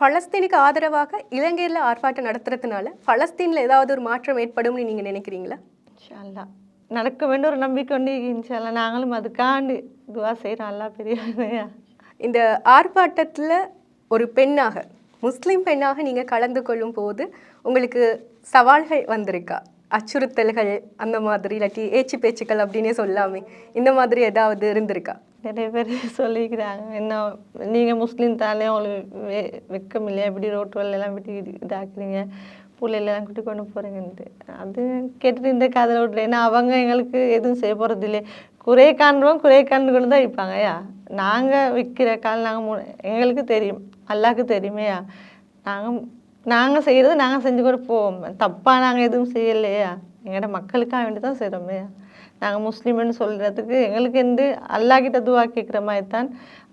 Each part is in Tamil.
பலஸ்தீனுக்கு ஆதரவாக இலங்கையில் ஆர்ப்பாட்டம் நடத்துறதுனால பலஸ்தீனில் ஏதாவது ஒரு மாற்றம் ஏற்படும்னு நீங்கள் நினைக்கிறீங்களா? இன்ஷா அல்லா நடக்க வேண்டிய ஒரு நம்பிக்கை உண்டு இன்ஷால்லா நாங்களும் அதுக்காண்டி துவா செய்கிறோம் அல்லா பெரியவனையா இந்த ஆர்ப்பாட்டத்தில் ஒரு பெண்ணாக முஸ்லீம் பெண்ணாக நீங்கள் கலந்து கொள்ளும் போது உங்களுக்கு சவால்கள் வந்திருக்கா? அச்சுறுத்தல்கள் அந்த மாதிரி இல்லாட்டி ஏச்சு பேச்சுக்கள் அப்படின்னே சொல்லாமே. இந்த மாதிரி ஏதாவது இருந்திருக்கா? நிறைய பேர் சொல்லிக்கிறாங்க. என்ன நீங்கள் முஸ்லீம் தானே உங்களுக்கு வெ வெக்கம் இல்லையா? இப்படி ரோட்டு எல்லாம் விட்டு இதாக்குறீங்க. பிள்ளைலாம் கூட்டி கொண்டு போகிறீங்கன்ட்டு அது கேட்டுட்டு இந்த கதை விட்றேன் ஏன்னா அவங்க எங்களுக்கு எதுவும் செய்ய போகிறது இல்லை குறை காண்றோம் குறை காண்டுகள் தான் வைப்பாங்கய்யா நாங்கள் விற்கிற கால் நாங்கள் எங்களுக்கு தெரியும். அல்லாக்கு தெரியுமேயா நாங்கள் நாங்கள் செய்கிறது நாங்கள் செஞ்சு கூட போவோம் தப்பாக நாங்கள் எதுவும் செய்யலையா? எங்களோட மக்களுக்காக வேண்டி தான் செய்கிறோமே நாங்கள் முஸ்லீம்னு சொல்கிறதுக்கு எங்களுக்கு வந்து அல்லாஹ்கிட்ட துவா கேட்குற மாதிரி தான்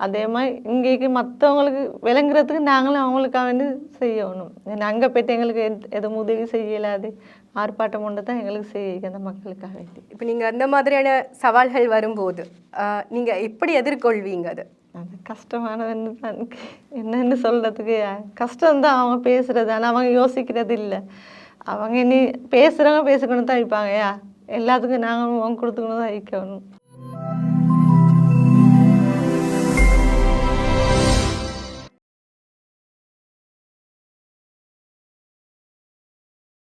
அதே மாதிரி இங்கேக்கு மற்றவங்களுக்கு விளங்குறதுக்கு நாங்களும் அவங்களுக்காக வேண்டி செய்யணும். அங்கே போயிட்டு எங்களுக்கு எதுவும் உதவி செய்யலாது. ஆர்ப்பாட்டம் ஒன்று தான் எங்களுக்கு செய்ய அந்த மக்களுக்காக வேண்டி. இப்போ நீங்கள் அந்த மாதிரியான சவால்கள் வரும்போது நீங்கள் எப்படி எதிர்கொள்வீங்க அது? அது கஷ்டமானதுன்னு தான் என்னன்னு சொல்கிறதுக்கு கஷ்டம்தான் அவங்க பேசுறது. ஆனால் அவங்க யோசிக்கிறது இல்லை அவங்க இனி பேசுகிறவங்க பேசிக்கணும் தான் வைப்பாங்கய்யா எல்லாத்துக்கும் நாங்களும் அவங்க கொடுத்துக்கணும் தான் ஐக்கணும்